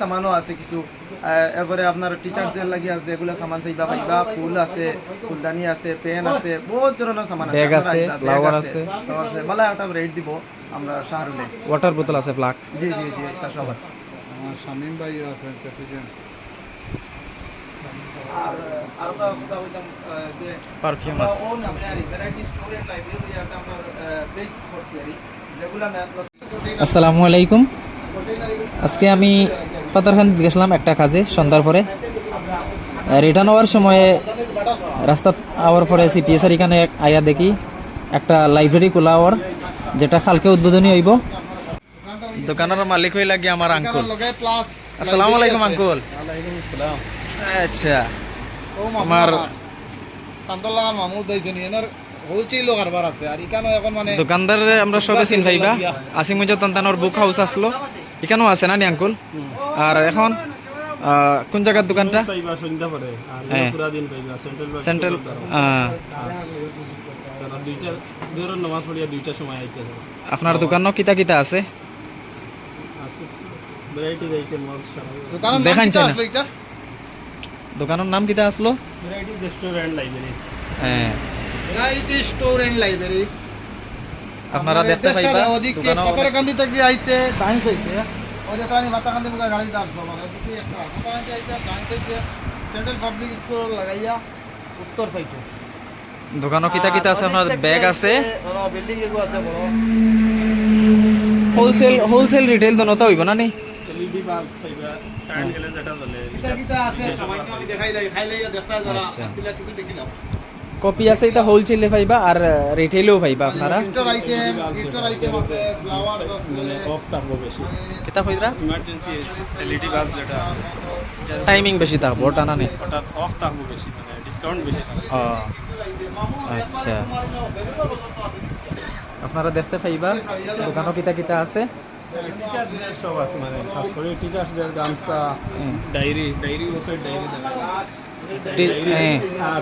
সামানও আছে কিছু। এরপরে আপনার টিচার্সদের লাগি আছে যেগুলো সামান চাইবা পাইবা। ফুল আছে ফুলদানি আছে পেন আছে বহুত ধরনের সামান আছে। আপনারা আছে, bag আছে। আছে। বালা একটা রেট দিব আমরা শাহরুলে ওয়াটার বোতল আছে ফ্লাক্স জি জি জি এটা সব আছে। আমার শামীম ভাই আছে প্রেসিডেন্ট আর আর কথা হইতাম যে পারফিউম আছে। own আমরা আরি ভ্যারাইটি স্টুডেন্ট লাইব্রেরি একটা আমরা বেস করছি যেগুলা আসসালামু আলাইকুম। আজকে আমি পাতারখান গেছিলাম একটা কাজে সন্ধ্যার পরে। রিটার্ন হওয়ার সময়ে রাস্তা আওয়ার পরে সিপিএসআর এখানে আয়া দেখি একটা লাইব্রেরি খোলা হওয়ার যেটা কালকে উদ্বোধনী হইব। দোকানের মালিক হয়ে লাগে আমার আঙ্কুল আসসালামু আলাইকুম আঙ্কুল আচ্ছা। আমার- সান্তলাগান মাহমুদ হইছেন এনার হোলসেল কারবার আছে। আর এখানে এখন মানে দোকানদার আমরা সবে চিন পাইবা আসিমুজ তন্তানোর বুক হাউস আসলো। এখানেও আছে না নি আঙ্কুল আর এখন কোন জায়গার দোকানটা? পাইবা সন্ধ্যা পরে আর হ্যাঁ। পুরা দিন পাইবা সেন্ট্রাল হবে আপনার দোকানও কিতা কিতা আছে? সারা দোকানের নাম দোকানের কিতা আসলো? রেস্টুরেন্ট লাইব্রেরি হ্যাঁ। স্টোর এন্ড লাইব্রেরি আপনারা দেখতে পাইবা ওদিকে পাতারকান্দি থেকে আইতে ডাইন সাইডে ওই যে প্রাণী মাতাকান্দি মুখে গাড়ি দাম সব আর ওদিকে একটা পাতারকান্দি আইতে ডাইন সাইডে সেন্ট্রাল পাবলিক স্কুল লাগাইয়া উত্তর সাইডে। দোকানও কিতা কিতা আছে আপনার ব্যাগ আছে। বিল্ডিং এগুলো আছে বড়। হোলসেল হোলসেল রিটেল দোনোটা হইব না নি? এলইডি বাল্ব পাইবা কারেন্ট গেলে যেটা জ্বলে কিতা কিতা আছে? সময় আমি দেখাই যাই খাইলে দেখা যারা আচ্ছা। কিলা কিছু দেখিলাম কপি আছে এটা হোলসেলে পাইবা আর রিটেলেও পাইবা আপনারা। গিফটের আইটেম গিফটের আইটেম আছে ফ্লাওয়ার মানে অফ থাকব বেশি। কিতা কইরা ইমার্জেন্সি এলইডি বাল্ব যেটা আছে। টাইমিং বেশি থাকব ওটা না নি ওটা অফ থাকব বেশি মানে ডিসকাউন্ট বেশি থাকবে ও আচ্ছা। আপনারা দেখতে পাইবা দোকানও কিতা কিতা আছে। টিচারদের সব আছে মানে খাস করে টিচারদের গামছা। ডায়েরি ডায়েরি বছর ডায়েরি হ্যাঁ।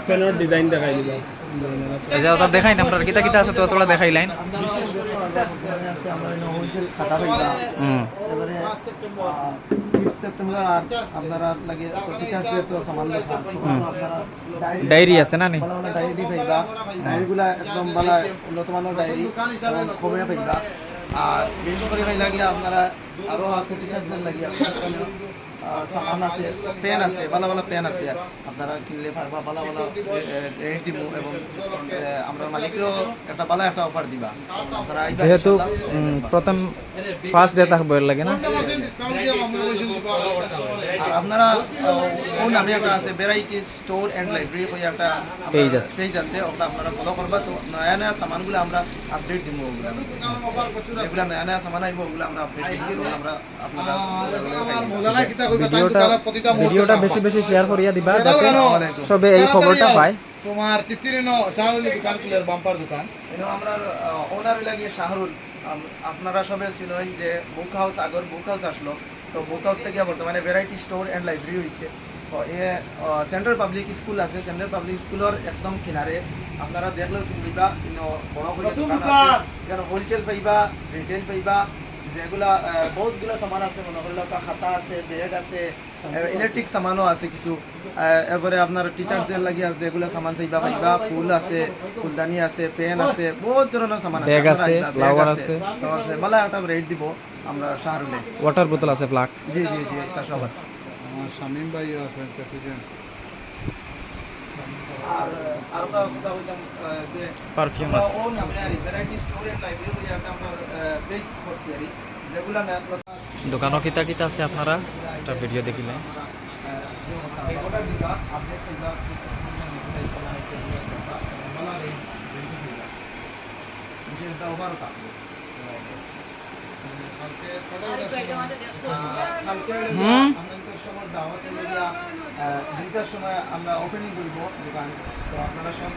পেনের ডিজাইন দেখাই দিবা আচ্ছা দেখাই না আপনারা কিতা কিতা আছে তো তোলা দেখাই লাইন। আর ডায়েরি আছে না নি? ডায়েরি পাইবা। ডায়েরিগুলা একদম ভালো উন্নত মানের ডায়েরি কমে পাইবা। আর বিশেষ করে লাগলে আপনারা আরও আছে টিচারদের লাগিয়া সামান আছে পেন আছে ভালো ভালো পেন আছে। আপনারা কিনলে পারবা ভালো ভালো রেট দিব এবং আমরা মালিকেরও একটা ভালো একটা অফার দিবা। আপনারা যেহেতু প্রথম ফার্স্ট ডে থাকব লাগে না? আর আপনারা কোন নামে একটা আছে ভ্যারাইটি স্টোর এন্ড লাইব্রেরি কই একটা Page আছে। পেজ আছে ওটা আপনারা ফলো করবা। তো নয়া নয়া সামানগুলো আমরা আপডেট দিব ওগুলা। যেগুলা নয়া নয়া সামান আইব ওগুলো আমরা আপডেট দিব ভিডিওটা ভিডিওটা বেশি বেশি শেয়ার করিয়া দিবা যাতে সবে এই খবরটা পায়। তোমার তিতিরিনো শাহরুলি দোকান কুলের বাম্পার দোকান। এনো আমরা ওনার লাগিয়ে শাহরুল। আপনারা সবে ছিলেন যে বুক হাউস আগর বুক হাউস আসলো। তো বুক হাউস থেকে বর্তমানে ভ্যারাইটি স্টোর এন্ড লাইব্রেরি হয়েছে তো এ সেন্ট্রাল পাবলিক স্কুল আছে। সেন্ট্রাল পাবলিক স্কুলের একদম কিনারে। আপনারা দেখলেও চিনবিবা ইনো বড় করে দোকান। আছে। হোলসেল পাইবা রিটেল পাইবা। যেগুলা বহুতগুলা সামান আছে মনে করলে খাতা আছে ব্যাগ আছে ইলেকট্রিক সামানও আছে কিছু। এরপরে আপনার টিচার্সদের লাগি আছে যেগুলা সামান চাইবা পাইবা ফুল আছে ফুলদানি আছে পেন আছে বহুত ধরনের সামান আছে আপনারা আছে, flower আছে। আছে। ভালো একটা রেট দিব আমরা শাহরুলে। ওয়াটার বোতল আছে ফ্লাক্স জি জি জি এটা সব আছে। আমার শামীম ভাই আছে প্রেসিডেন্ট। আর আর কথা হইতাম যে পারফিউম own আমরা আরি ভ্যারাইটি স্টোর এন্ড লাইব্রেরি একটা আমরা বেস করছি আরি যেগুলা ম্যাথ দোকানও কিতা কিতা আছে আপনারা একটা ভিডিও দেখিলে। অর্ডার হুম। আমরা ওপেনিং করব দোকান তো আপনারা সব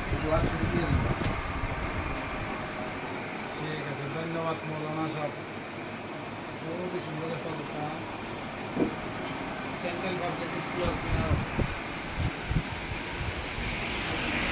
ঠিক আছে ধন্যবাদ, মৌলানা সাহেব খুবই সুন্দর একটা দোকান সেন্ট্রাল পাবলিক স্কুল